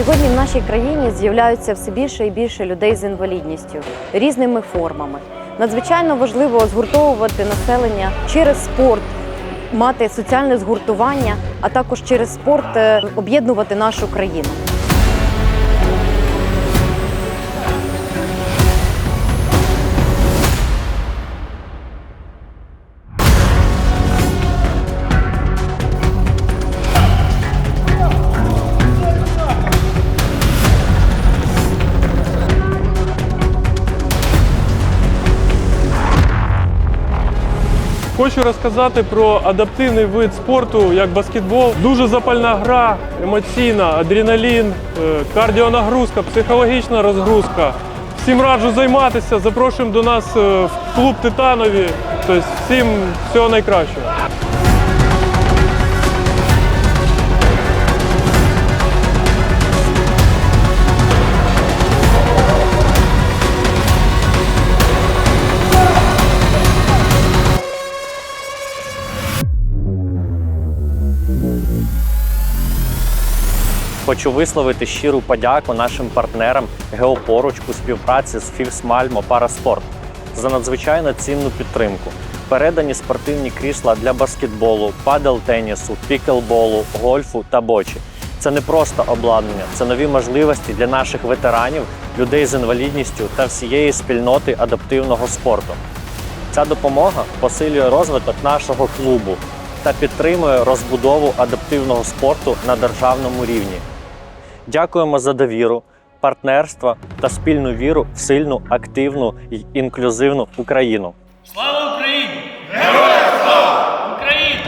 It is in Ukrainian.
Сьогодні в нашій країні з'являються все більше і більше людей з інвалідністю різними формами. Надзвичайно важливо згуртовувати населення через спорт, мати соціальне згуртування, а також через спорт е, об'єднувати нашу країну. Хочу розказати про адаптивний вид спорту, як баскетбол. Дуже запальна гра, емоційна, адреналін, е, кардіонагрузка, психологічна розгрузка. Всім раджу займатися. Запрошуємо до нас е, в клуб Титанові. Тобто всім всього найкращого. Хочу висловити щиру подяку нашим партнерам Геопоруч у співпраці з Фільсмальмо Параспорт за надзвичайно цінну підтримку. Передані спортивні крісла для баскетболу, падел-тенісу, піклболу, гольфу та бочі. Це не просто обладнання, це нові можливості для наших ветеранів, людей з інвалідністю та всієї спільноти адаптивного спорту. Ця допомога посилює розвиток нашого клубу та підтримує розбудову адаптивного спорту на державному рівні. Дякуємо за довіру, партнерство та спільну віру в сильну, активну і інклюзивну Україну. Слава Україні! Героям слава! Україні!